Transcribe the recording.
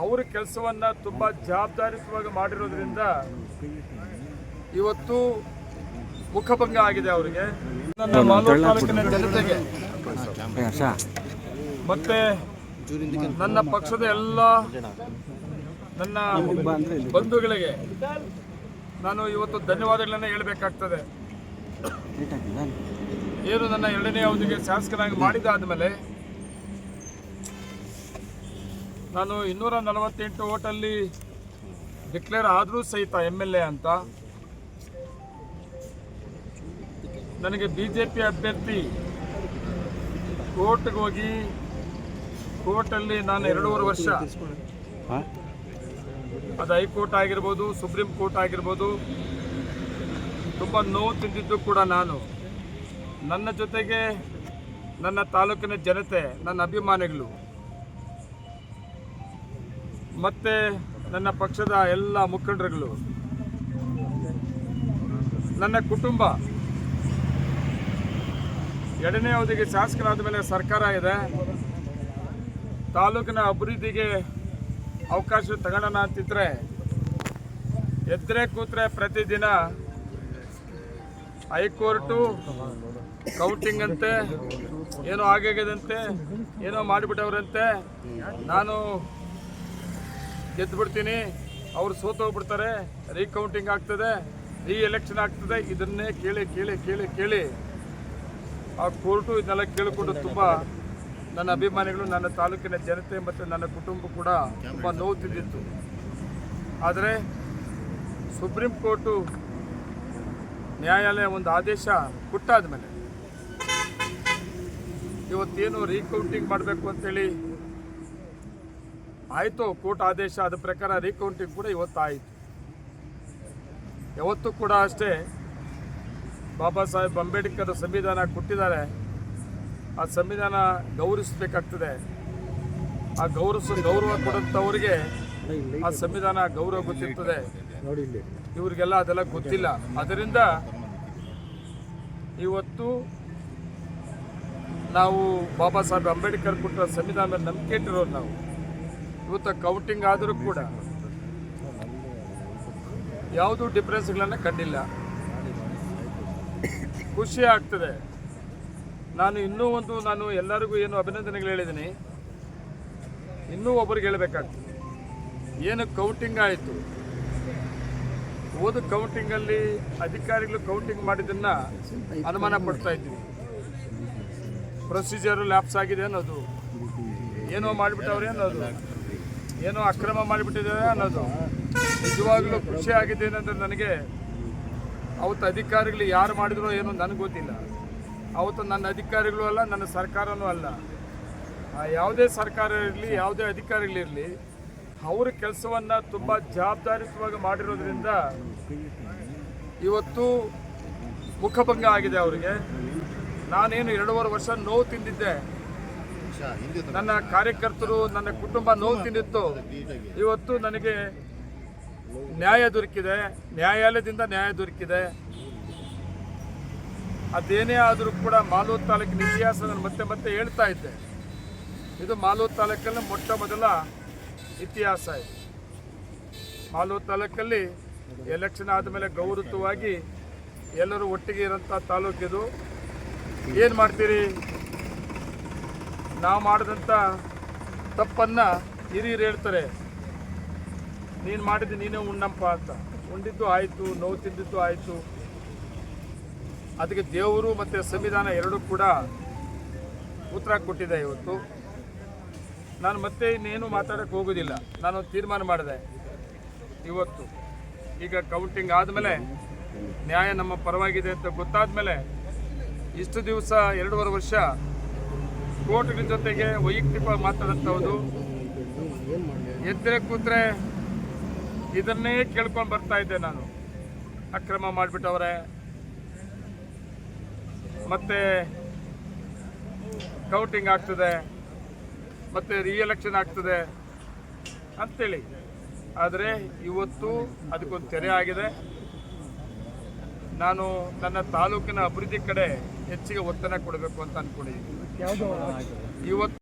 ಅವ್ರ ಕೆಲಸವನ್ನ ತುಂಬಾ ಜವಾಬ್ದಾರಿಯುತವಾಗಿ ಮಾಡಿರೋದ್ರಿಂದ ಇವತ್ತು ಮುಖಭಂಗ ಆಗಿದೆ ಅವರಿಗೆ. ನನ್ನ ಮಾಲೂರು ತಾಲೂಕಿನ ಜನತೆಗೆ. ಮತ್ತೆ ನನ್ನ ಪಕ್ಷದ ಎಲ್ಲ ನನ್ನ ಬಂಧುಗಳಿಗೆ ನಾನು ಇವತ್ತು ಧನ್ಯವಾದಗಳನ್ನ ಹೇಳಬೇಕಾಗ್ತದೆ. ಏನು ನನ್ನ ಎರಡನೇ ಅವಧಿಗೆ ಶಾಸಕನಾಗಿ ಮಾಡಿದ ಮೇಲೆ ನಾನು ಇನ್ನೂರ ನಲವತ್ತೆಂಟು ಓಟಲ್ಲಿ ಡಿಕ್ಲೇರ್ ಆದರೂ ಸಹಿತ ಎಂ ಎಲ್ ಎ ಅಂತ. ನನಗೆ ಬಿ ಜೆ ಪಿ ಅಭ್ಯರ್ಥಿ ಕೋರ್ಟ್ಗೆ ಹೋಗಿ ಕೋರ್ಟಲ್ಲಿ ನಾನು ಎರಡೂವರೆ ವರ್ಷ. ಅದು ಹೈಕೋರ್ಟ್ ಆಗಿರ್ಬೋದು ಸುಪ್ರೀಂ ಕೋರ್ಟ್ ಆಗಿರ್ಬೋದು. ತುಂಬ ನೋವು ತಿಂದಿದ್ದು ಕೂಡ ನಾನು. ನನ್ನ ಜೊತೆಗೆ ನನ್ನ ತಾಲೂಕಿನ ಜನತೆ ನನ್ನ ಅಭಿಮಾನಿಗಳು. ಮತ್ತು ನನ್ನ ಪಕ್ಷದ ಎಲ್ಲ ಮುಖಂಡರುಗಳು, ನನ್ನ ಕುಟುಂಬ, ಎರಡನೇ ಅವಧಿಗೆ ಶಾಸಕರಾದ ಮೇಲೆ ಸರ್ಕಾರ ಇದೆ. ತಾಲೂಕಿನ ಅಭಿವೃದ್ಧಿಗೆ ಅವಕಾಶ ತಗೊಳ್ಳೋಣ ಅಂತಿದ್ರೆ, ಎದ್ರೆ ಕೂತ್ರೆ ಪ್ರತಿದಿನ ಹೈಕೋರ್ಟು, ಕೌಂಟಿಂಗ್ ಅಂತೆ, ಏನೋ ಆಗಾಗದಂತೆ ಏನೋ ಮಾಡಿಬಿಟ್ಟವ್ರಂತೆ. ನಾನು ಗೆದ್ದು ಬಿಡ್ತೀನಿ ಅವ್ರು ಸೋತೋಗ್ಬಿಡ್ತಾರೆ ರೀಕೌಂಟಿಂಗ್ ಆಗ್ತದೆ. ರೀ ಎಲೆಕ್ಷನ್ ಆಗ್ತದೆ. ಇದನ್ನೇ ಕೇಳಿ ಕೇಳಿ ಕೇಳಿ ಕೇಳಿ. ಆ ಕೋರ್ಟು ಇದನ್ನೆಲ್ಲ ಕೇಳಿಕೊಂಡು ತುಂಬ ನನ್ನ ಅಭಿಮಾನಿಗಳು, ನನ್ನ ತಾಲೂಕಿನ ಜನತೆ ಮತ್ತು ನನ್ನ ಕುಟುಂಬ ಕೂಡ ತುಂಬ ನೋವು ತಿದ್ದಿತ್ತು ಆದರೆ ಸುಪ್ರೀಂ ಕೋರ್ಟು ನ್ಯಾಯಾಲಯ ಒಂದು ಆದೇಶ ಕೊಟ್ಟಾದ ಮೇಲೆ ಇವತ್ತೇನು ರೀಕೌಂಟಿಂಗ್ ಮಾಡಬೇಕು ಅಂತೇಳಿ ಆಯಿತು, ಕೋರ್ಟ್ ಆದೇಶ ಅದ ಪ್ರಕಾರ ರೀಕೌಂಟಿಂಗ್ ಕೂಡ ಇವತ್ತು ಆಯಿತು ಯಾವತ್ತೂ ಕೂಡ ಅಷ್ಟೇ ಬಾಬಾ ಸಾಹೇಬ್ ಅಂಬೇಡ್ಕರ್ ಸಂವಿಧಾನ ಕೊಟ್ಟಿದ್ದಾರೆ. ಆ ಸಂವಿಧಾನ ಗೌರವಿಸಬೇಕಾಗ್ತದೆ. ಆ ಗೌರವಿಸ, ಗೌರವ ಕೊಡಂಥವ್ರಿಗೆ ಆ ಸಂವಿಧಾನ ಗೌರವ ಗೊತ್ತಿರ್ತದೆ. ಇವ್ರಿಗೆಲ್ಲ ಅದೆಲ್ಲ ಗೊತ್ತಿಲ್ಲ. ಅದರಿಂದ ಇವತ್ತು ನಾವು ಬಾಬಾ ಸಾಹೇಬ್ ಅಂಬೇಡ್ಕರ್ ಕೊಟ್ಟ ಸಂವಿಧಾನ ಮೇಲೆ ನಂಬಿಕೆ ಇಟ್ಟಿರೋರು ನಾವು. ಇವತ್ತು ಕೌಂಟಿಂಗ್ ಆದರೂ ಕೂಡ. ಯಾವುದು ಡಿಫ್ರೆನ್ಸ್ಗಳನ್ನು ಕಂಡಿಲ್ಲ. ಖುಷಿ ಆಗ್ತದೆ. ನಾನು ಇನ್ನೂ ಒಂದು, ನಾನು ಎಲ್ಲರಿಗೂ ಏನು ಅಭಿನಂದನೆಗಳು ಹೇಳಿದ್ದೀನಿ. ಇನ್ನೂ ಒಬ್ಬರಿಗೆ ಹೇಳಬೇಕಾಗ್ತದೆ. ಏನು ಕೌಂಟಿಂಗ್ ಆಯಿತು? ಓದು ಕೌಂಟಿಂಗಲ್ಲಿ ಅಧಿಕಾರಿಗಳು ಕೌಂಟಿಂಗ್ ಮಾಡಿದ್ದನ್ನು ಅನುಮಾನ ಪಡ್ತಾ ಇದ್ವಿ ಪ್ರೊಸೀಜರು ಲ್ಯಾಪ್ಸ್ ಆಗಿದೆ ಅನ್ನೋದು. ಏನೋ ಮಾಡಿಬಿಟ್ಟವ್ರೆ ಅನ್ನೋದು. ಏನೋ ಅಕ್ರಮ ಮಾಡಿಬಿಟ್ಟಿದ್ದಾರೆ ಅನ್ನೋದು. ನಿಜವಾಗ್ಲೂ ಖುಷಿ ಆಗಿದೆ ಏನಂದ್ರೆ ನನಗೆ ಅವತ್ತು ಅಧಿಕಾರಿಗಳು ಯಾರು ಮಾಡಿದ್ರು ಏನು ನನಗೆ ಗೊತ್ತಿಲ್ಲ. ಅವತ್ತು ನನ್ನ ಅಧಿಕಾರಿಗಳು ಅಲ್ಲ, ನನ್ನ ಸರ್ಕಾರನೂ ಅಲ್ಲ. ಯಾವುದೇ ಸರ್ಕಾರ ಇರಲಿ, ಯಾವುದೇ ಅಧಿಕಾರಿಗಳಿರಲಿ ಅವ್ರ ಕೆಲಸವನ್ನು ತುಂಬ ಜವಾಬ್ದಾರಿಯುತವಾಗಿ ಮಾಡಿರೋದ್ರಿಂದ ಇವತ್ತು ಮುಖಭಂಗ ಆಗಿದೆ ಅವರಿಗೆ. ನಾನೇನು ಎರಡೂವರೆ ವರ್ಷ ನೋವು ತಿಂದಿದ್ದೆ. ನನ್ನ ಕಾರ್ಯಕರ್ತರು, ನನ್ನ ಕುಟುಂಬ ನೋವು ತಿಂದಿತ್ತು. ಇವತ್ತು ನನಗೆ ನ್ಯಾಯ ದೊರಕಿದೆ. ನ್ಯಾಯಾಲಯದಿಂದ ನ್ಯಾಯ ದೊರಕಿದೆ. ಅದೇನೇ ಆದರೂ ಕೂಡ ಮಾಲೂರು ತಾಲೂಕಿನ ಇತಿಹಾಸ ನಾನು ಮತ್ತೆ ಮತ್ತೆ ಹೇಳ್ತಾ ಇದ್ದೆ. ಇದು ಮಾಲೂರು ತಾಲೂಕಲ್ಲಿ ಮೊಟ್ಟ ಮೊದಲ ಇತಿಹಾಸ ಇದೆ. ಮಾಲೂರು ತಾಲೂಕಲ್ಲಿ ಎಲೆಕ್ಷನ್ ಆದಮೇಲೆ ಗೌರವವಾಗಿ ಎಲ್ಲರೂ ಒಟ್ಟಿಗೆ ಇರೋಂಥ ತಾಲೂಕಿದು. ಏನು ಮಾಡ್ತೀರಿ? ನಾವು ಮಾಡಿದಂಥ ತಪ್ಪನ್ನು ಹಿರಿಯರು ಹೇಳ್ತಾರೆ. ನೀನು ಮಾಡಿದ್ದು ನೀನೇ ಉಣ್ಣಪ್ಪ ಅಂತ. ಉಂಡಿದ್ದು ಆಯಿತು, ನೋವು ತಿಂದಿದ್ದು ಆಯಿತು. ಅದಕ್ಕೆ ದೇವರು ಮತ್ತು ಸಂವಿಧಾನ ಎರಡೂ ಕೂಡ ಉತ್ತರ ಕೊಟ್ಟಿದೆ ಇವತ್ತು. ನಾನು ಮತ್ತೆ ಇನ್ನೇನು ಮಾತಾಡೋಕ್ಕೆ ಹೋಗೋದಿಲ್ಲ. ನಾನು ತೀರ್ಮಾನ ಮಾಡಿದೆ ಇವತ್ತು. ಈಗ ಕೌಂಟಿಂಗ್ ಆದಮೇಲೆ ನ್ಯಾಯ ನಮ್ಮ ಪರವಾಗಿದೆ ಅಂತ ಗೊತ್ತಾದ ಮೇಲೆ ಇಷ್ಟು ದಿವಸ ಎರಡೂವರೆ ವರ್ಷ ಕೋರ್ಟ್ಗಳ ಜೊತೆಗೆ ವೈಯಕ್ತಿಕವಾಗಿ ಮಾತಾಡಂಥದ್ದು ಎದ್ದರೆ ಕೂತ್ರೆ ಇದನ್ನೇ ಕೇಳ್ಕೊಂಡು ಬರ್ತಾ ಇದ್ದೆ ನಾನು. ಅಕ್ರಮ ಮಾಡಿಬಿಟ್ಟವ್ರೆ. ಮತ್ತೆ ಕೌಂಟಿಂಗ್ ಆಗ್ತದೆ. ಮತ್ತೆ ರಿಎಲೆಕ್ಷನ್ ಆಗ್ತದೆ ಅಂತೇಳಿ. ಆದರೆ ಇವತ್ತು ಅದಕ್ಕೊಂದು ತೆರೆ ಆಗಿದೆ. ನಾನು ನನ್ನ ತಾಲೂಕಿನ ಅಭಿವೃದ್ಧಿ ಕಡೆ ಹೆಚ್ಚಿಗೆ ಒತ್ತನ ಕೊಡಬೇಕು ಅಂತ ಅಂದ್ಕೊಂಡಿದ್ದೀನಿ ಇವತ್ತು